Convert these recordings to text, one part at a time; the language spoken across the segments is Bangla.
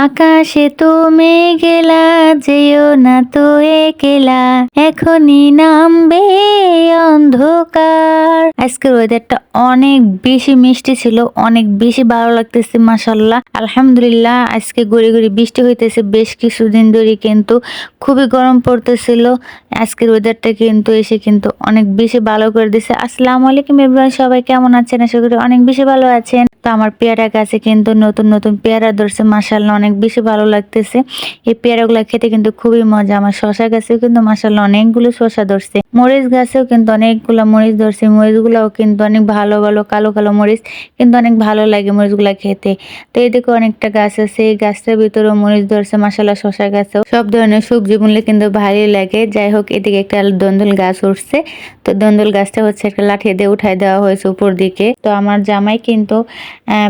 আকাশে তো মেঘেলা, যেও না তো একেলা। এখনই নামবে অন্ধকার। আজকের ওয়েদারটা অনেক বেশি মিষ্টি ছিল, অনেক বেশি ভালো লাগতেছে মাসাল্লাহ আলহামদুলিল্লাহ, আজকে গড়ি গড়ি বৃষ্টি হইতেছে, বেশ কিছুদিন ধরে কিন্তু খুবই গরম পড়তেছিল। আজকের ওয়েদারটা কিন্তু এসে কিন্তু অনেক বেশি ভালো করে দিছে। আসসালামু আলাইকুম এভরিওয়ান সবাই কেমন আছেন? আশা করি অনেক বেশি ভালো আছেন। আমার পেয়ারা গাছে কিন্তু নতুন নতুন পেয়ারা ধরছে। মাসাল্লাহ অনেক বেশি ভালো লাগতেছে। এই পেয়ারাগুলো খেতে কিন্তু খুবই মজা। আমার শশা গাছেও কিন্তু মাসাল্লাহ অনেকগুলো শশা ধরছে। মরিচ গাছেও কিন্তু অনেকগুলো মরিচ ধরছে। মরিচগুলোও কিন্তু অনেক ভালো ভালো, কালো কালো মরিচ কিন্তু অনেক ভালো লাগে মরিচগুলো খেতে। তো এদিকে অনেকটা গাছ আছে। এই গাছটার ভিতরেও মরিচ ধরছে মাসাল্লাহ শশা গাছেও। সব ধরনের সবজি মূল্যে কিন্তু ভালোই লাগে। যাই হোক, এদিকে একটা দন্দুল গাছ উঠছে। তো দন্দুল গাছটা হচ্ছে একটা লাঠি দিয়ে উঠাই দেওয়া হয়েছে উপর দিকে। তো আমার জামাই কিন্তু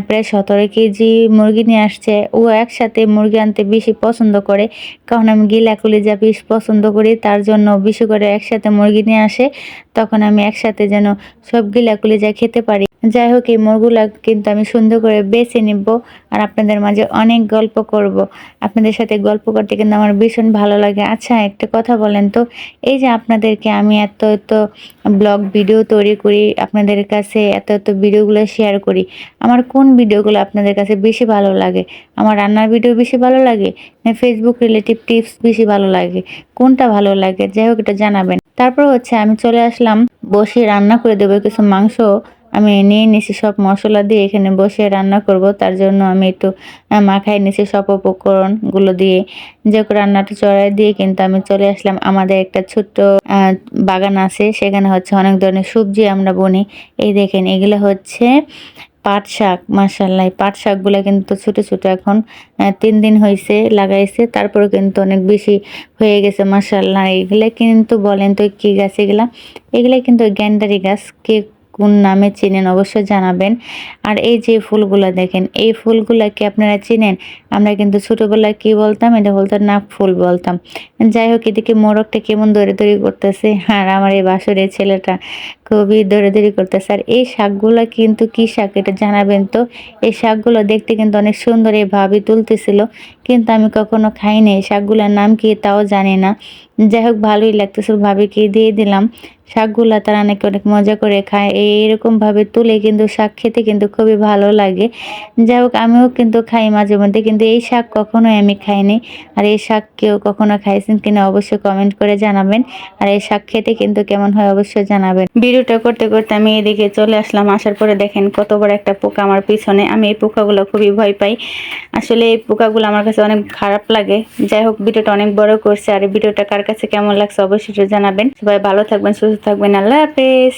প্রায় সতেরো কেজি মুরগি নিয়ে আসছে। ও একসাথে মুরগি আনতে বেশি পছন্দ করে। কারণ আমি গিলা কলিজা বেশ পছন্দ করি, তার জন্য বেশি করে একসাথে মুরগি নিয়ে আসে। তখন আমি একসাথে যেন সব গিলা কলিজা খেতে পারি। যাই হোক, এই মুরগুলা কিন্তু আমি সুন্দর করে বেছে নিব আর আপনাদের মাঝে অনেক গল্প করব। আপনাদের সাথে গল্প করতে কিন্তু আমার ভীষণ ভালো লাগে। আচ্ছা একটা কথা বলেন তো, এই যে আপনাদেরকে আমি এত এত ব্লগ ভিডিও তৈরি করি, আপনাদের কাছে এত এত ভিডিওগুলো শেয়ার করি আমার কোন ভিডিওগুলো আপনাদের কাছে বেশি ভালো লাগে? আমার রান্নার ভিডিও বেশি ভালো লাগে? না ফেসবুক রিলেটিভ টিপস বেশি ভালো লাগে? কোনটা ভালো লাগে? যাই হোক, এটা জানাবেন। তারপর হচ্ছে আমি চলে আসলাম, বসে রান্না করে দেবো কিছু মাংস। আমি নিয়ে নিছি সব মশলা দিয়ে এখানে বসে রান্না করব। তার জন্য আমি একটু মাখাই নিছি সব উপকরণগুলো দিয়ে। যে রান্নাটা চড়াই দিয়ে কিন্তু আমি চলে আসলাম। আমাদের একটা ছোট্ট বাগান আছে। সেখানে হচ্ছে অনেক ধরনের সবজি আমরা বনি। এই দেখেন, এগুলো হচ্ছে পাট শাক মাসাল্লাহ পাট শাকগুলো কিন্তু ছোটো ছোটো এখন তিন দিন হয়েছে লাগাইছে তারপরে কিন্তু অনেক বেশি হয়ে গেছে মাসাল্লাহ এগুলা কিন্তু বলেন তো কী গাছ এগুলা? এগুলা কিন্তু গ্যান্ডারি গাছ, কে কোন নামে চেনেন অবশ্যই জানাবেন। আর এই যে ফুলগুলা দেখেন, এই ফুলগুলা কি আপনারা চিনেন? আমরা কিন্তু ছোটোবেলায় কি বলতাম? এটা বলতাম নাক ফুল বলতাম। যাই হোক, এদিকে মোরগটা কেমন দৌড়ে দৌড়ি করতেছে, আর আমার এই বাসরের ছেলেটা খুবই দৌড়াদৌড়ি করতেছে আর এই শাকগুলো কিন্তু কি শাক এটা জানাবেন তো? এই শাকগুলো দেখতে কিন্তু অনেক সুন্দর এই ভাবি তুলতেছিল, কিন্তু আমি কখনো খাইনি। এই শাকগুলোর নাম কি তাও জানি না। যাই হোক, ভালোই লাগতেছিল ভাবিকে দিয়ে দিলাম। শাকগুলা তারা নাকি অনেক মজা করে খায়। এই এরকম ভাবে তুলে কিন্তু শাক খেতে কিন্তু খুবই ভালো লাগে। যাই হোক, আমিও কিন্তু খাই মাঝে মধ্যে, কিন্তু এই শাক কখনোই আমি খাইনি। আর এই শাক কেউ কখনো খাইছেন কিনা অবশ্যই কমেন্ট করে জানাবেন। আর এই শাক খেতে কিন্তু কেমন হয় অবশ্যই জানাবেন। ভিডিওটা করতে করতে আমি এদিকে চলে আসলাম। আসার পরে দেখেন কত বড় একটা পোকা আমার পিছনে। আমি এই পোকাগুলো খুবই ভয় পাই। আসলে এই পোকাগুলো আমার কাছে অনেক খারাপ লাগে। যাই হোক, ভিডিওটা অনেক বড় করছে। আর ভিডিওটা কার কাছে কেমন লাগছে অবশ্যই জানাবেন। সবাই ভালো থাকবেন, সুস্থ থাকবেন। আল্লাহ হাফেজ।